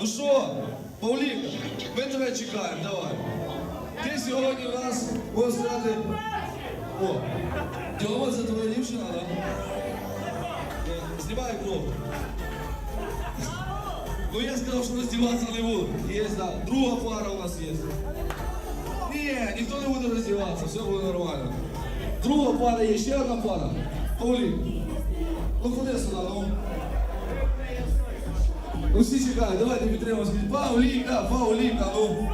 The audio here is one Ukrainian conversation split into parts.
Ну що, Павліка, ми тебе чекаємо, давай. Ти сьогодні у нас можна сказати. О, Тьома, це твоя дівчина, так? Да? Знімай кров. Ну я сказав, що роздіватися не буду. Є, да. Друга пара у нас є. Ні, ніхто не буде роздіватися, все буде нормально. Друга пара є, ще одна пара. Павлік. Ну ходи сюди, ну. Всі чекають, давайте підтримаємо. скажіть, Павліка, Павліка, ну.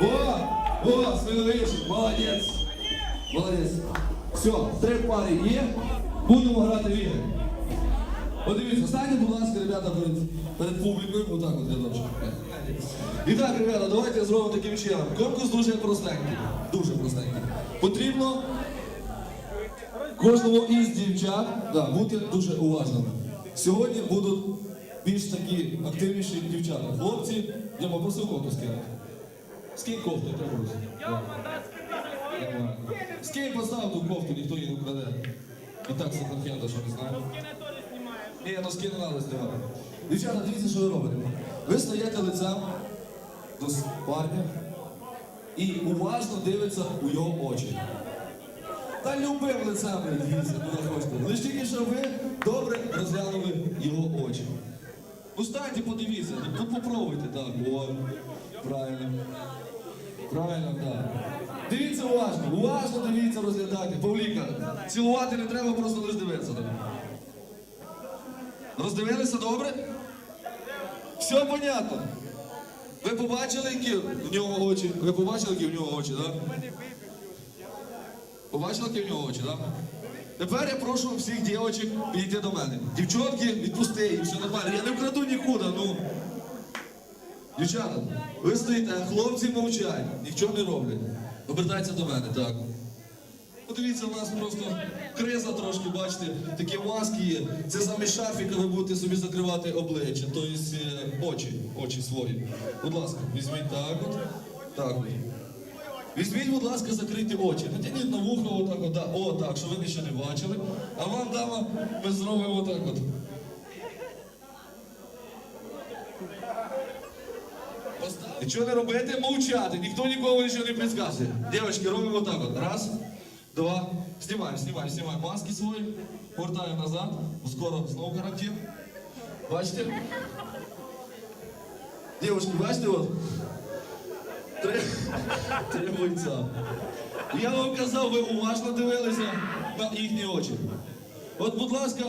О, о, сміливіший, молодець. Молодець. Все, три пари є. Будемо грати в ігри. От дивіться, станьте, будь ласка, ребята, перед, перед публікою. Отак от рядочок. І так, ребята, давайте зробимо таким чином. Конкурс дуже простенький. Дуже простенький. Потрібно кожному із дівчат да, бути дуже уважними. Сьогодні будуть більш такі активніші дівчата. Хлопці, я попросив кофту скинути. Скинь кофту, я. Нормально. Скинь постав ту кофту, ніхто її не вкраде. І так секонд-хенда, що не знаю. Ні, ну скин не треба знімати. Дівчата, дивіться, що ви робите. Ви стоїте лицем до парня і уважно дивиться у його очі. Та любим лицем дивіться, куди хочете. Лише тільки, що ви добре розглянули. Ну станьте, подивіться, ну попробуйте так. О, правильно. Правильно, так. Дивіться уважно, уважно дивіться, розглядайте. Павліка, цілувати не треба, просто лише дивитися. Так. Роздивилися добре? Все понятно. Ви побачили, які в нього очі? Ви побачили, які в нього очі, так? Побачили, які в нього очі, так? Тепер я прошу всіх дівчаток підійти до мене. Дівчатки, відпусти їх, все нормально. Я не вкраду нікуди, ну. Дівчата, ви стоїте, а хлопці мовчать, нічого не роблять. Обертайтеся до мене, так. Подивіться, у нас просто криза трошки, бачите, такі маски є. Це замість шарфіка ви будете собі закривати обличчя, тобто очі, очі свої. Будь ласка, візьміть так от. Так. Візьміть, будь ласка, закриті очі. Натягніть на вухо отак, о, так, що ви ще не бачили. А вам, дама, ми зробимо отак от. Поставте. Нічого не робити, мовчати, ніхто нікому нічого не підказує. Дівчатки, робимо так от. Раз, два. Знімаємо, знімаємо, знімаємо маски свої, повертаємо назад, скоро знову карантин. Бачите? Дівчатки, бачите от? Три, бойця. Я вам казав, ви уважно дивилися на їхні очі. От, будь ласка,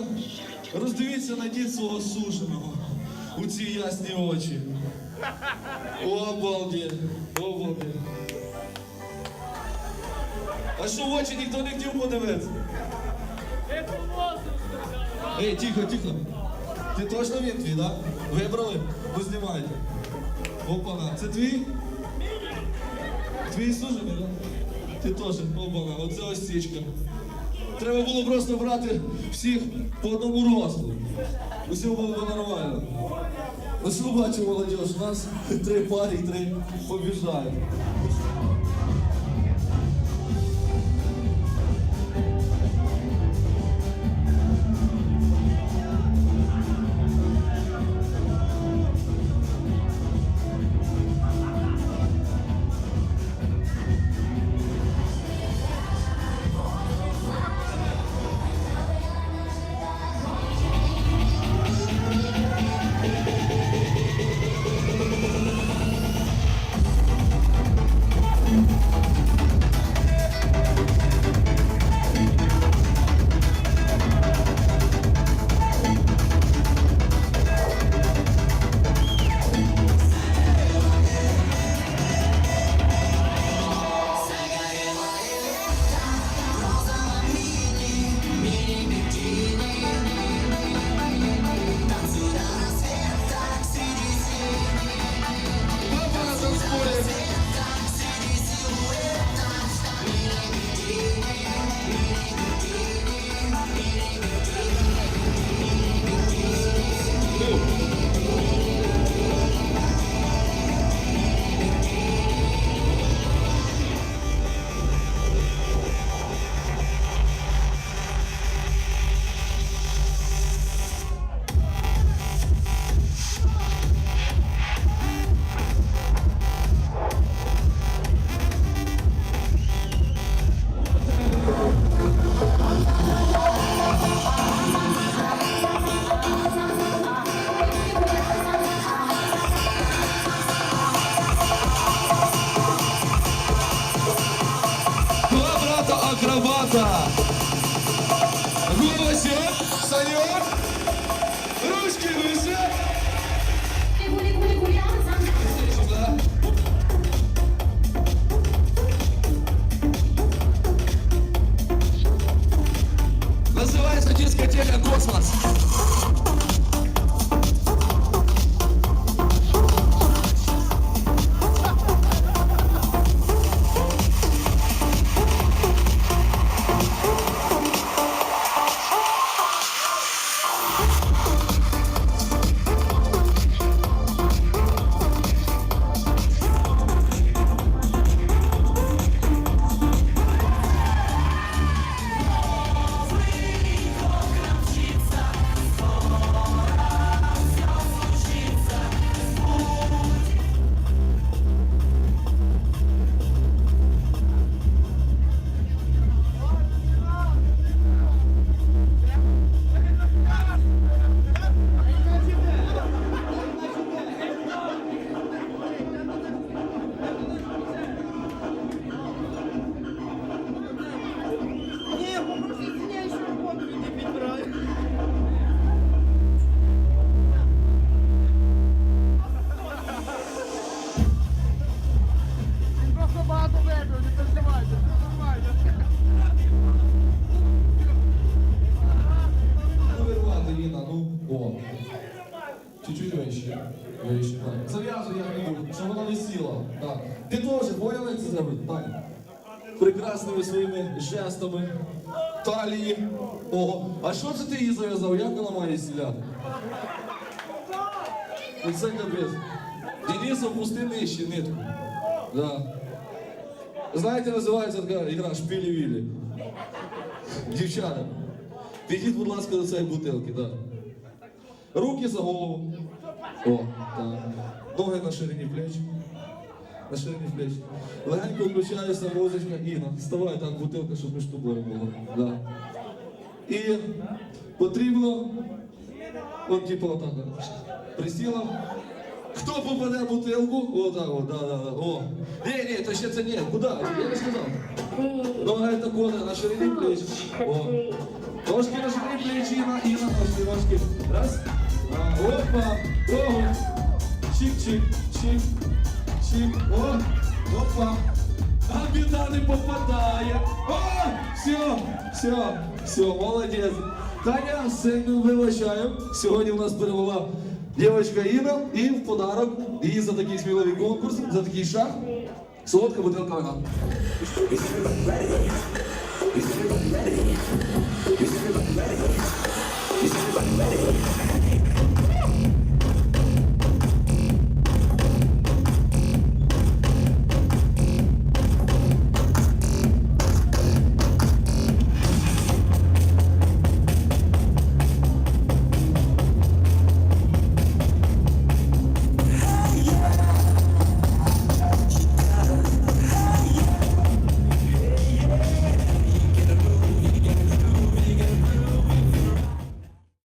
роздивіться на дід свого суженого у ці ясні очі. Обалдеть, обалдеть. А що в очі ніхто не хотів подивитися? Ей, тихо, тихо. Ти точно він твій, так? Вибрали? Ну знімайте. Опана, це твій? Твій сужений, так? Ти теж, опана, оце ось січка. Треба було просто брати всіх по одному росту. Усе було б нормально. Ось що бачу, молодіж, у нас три парі, три побіжають. теж поняла, як це зробити? Так. Прекрасними своїми жестами. Талії. Ого. А що це ти її зав'язав? Як вона має сіляти? Ну це капець. Денис опусти нижче нитку. Да. Знаєте, називається така ігра шпілі-вілі. Дівчата, підіть, будь ласка, до цієї бутилки, так. Руки за голову. О, так. Ноги на ширині плеч. На ширині плеч. Легенько включається музичка Інна. Вставай так, бутилка, щоб між тобою було. Да. І потрібно. От типу отак. Присіла. Хто попаде бутилку? Отак, от, да, да, да. О. Ні, ні, то ще це ні. Куди? Я не сказав. Ноги тако на ширині плеч. О. Ножки на ширині плеч, Інна, Інна, ножки, ножки. Раз. А, опа. Ого. Чик-чик, чик. Чик. О. Опа. А біда не попадає. О! Все, все, все, молодець. Таня, сильно вибачаю. Сьогодні у нас перемогла дівчинка Інна і в подарок їй за такий сміливий конкурс, за такий шаг. Солодка бутилка вина. Is everybody ready?